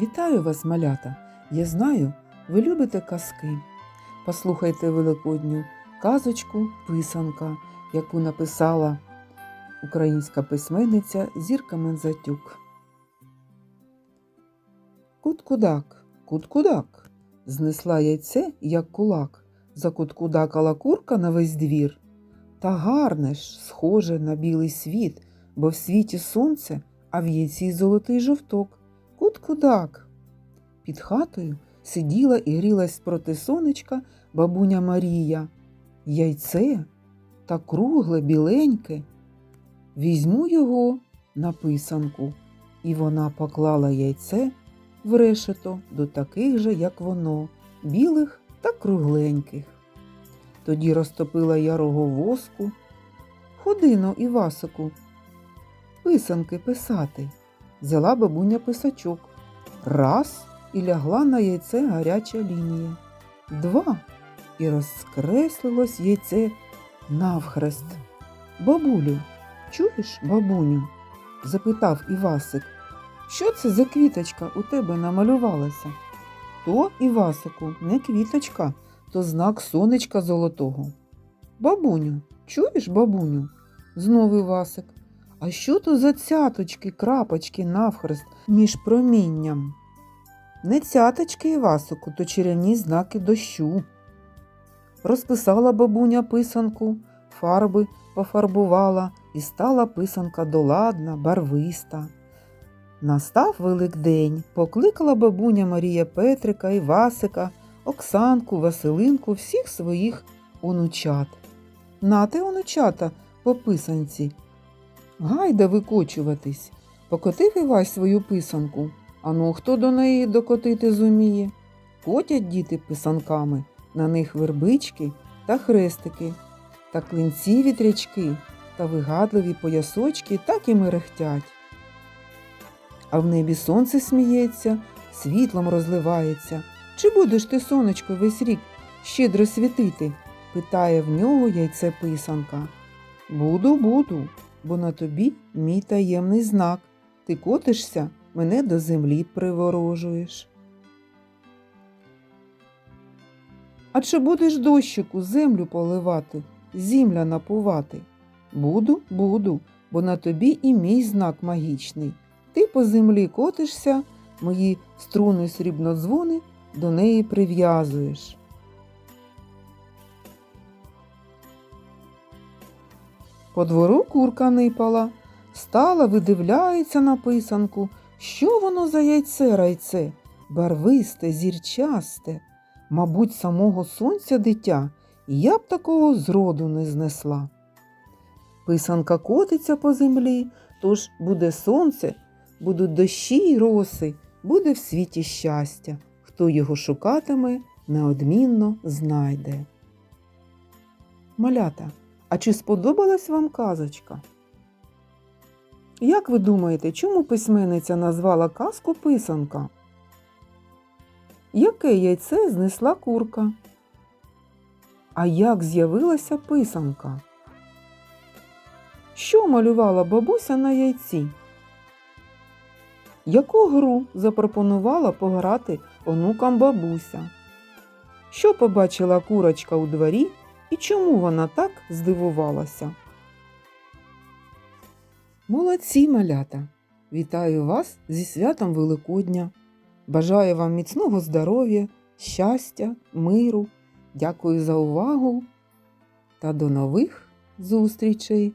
Вітаю вас, малята! Я знаю, ви любите казки. Послухайте великодню казочку Писанка, яку написала українська письменниця Зірка Мензатюк. Куткудак, куткудак, знесла яйце, як кулак, закуткудакала курка на весь двір. Та гарне ж, схоже на білий світ, бо в світі сонце, а в яйці золотий жовток. Кут-кудак. Під хатою сиділа і грілась проти сонечка бабуня Марія. Яйце та кругле, біленьке. Візьму його на писанку, і вона поклала яйце в решето до таких же, як воно, білих та кругленьких. Тоді розтопила ярого воску. Ходино, Івасику, писанки писати. Взяла бабуня писачок. Раз і лягла на яйце гаряча лінія. Два і розкреслилось яйце навхрест. Бабулю, чуєш, бабуню? запитав Івасик. Що це за квіточка у тебе намалювалася? То, Івасику, не квіточка, то знак сонечка золотого. Бабуню, чуєш, бабуню? Знов Івасик. А що то за цяточки, крапочки навхрест між промінням? Не цяточки, Івасику, то чарівні знаки дощу. Розписала бабуня писанку, фарби пофарбувала, і стала писанка доладна, барвиста. Настав Великдень, покликала бабуня Марія Петрика, Івасика, Оксанку, Василинку, всіх своїх онучат. Нате, онучата, по писанці, Гайда викочуватись. Покотив Івась свою писанку. Ану, хто до неї докотити зуміє? Котять діти писанками, на них вербички та хрестики, та клинці вітрячки, та вигадливі поясочки так і мерехтять. А в небі сонце сміється, світлом розливається. Чи будеш ти, сонечко, весь рік щедро світити? питає в нього яйце писанка. Буду, буду, бо на тобі мій таємний знак. Ти котишся, мене до землі приворожуєш. А чи будеш дощику землю поливати, зімля напувати? Буду, буду, бо на тобі і мій знак магічний. Ти по землі котишся, мої струни срібнодзвони до неї прив'язуєш. По двору курка нипала, стала, видивляється на писанку, що воно за яйце райце, барвисте, зірчасте, мабуть, самого сонця дитя, я б такого зроду не знесла. Писанка котиться по землі, тож буде сонце, будуть дощі й роси, буде в світі щастя. Хто його шукатиме, неодмінно знайде. Малята. А чи сподобалась вам казочка? Як ви думаєте, чому письменниця назвала казку писанка? Яке яйце знесла курка? А як з'явилася писанка? Що малювала бабуся на яйці? Яку гру запропонувала пограти онукам бабуся? Що побачила курочка у дворі і чому вона так здивувалася? Молодці малята! Вітаю вас зі святом Великодня. Бажаю вам міцного здоров'я, щастя, миру. Дякую за увагу та до нових зустрічей!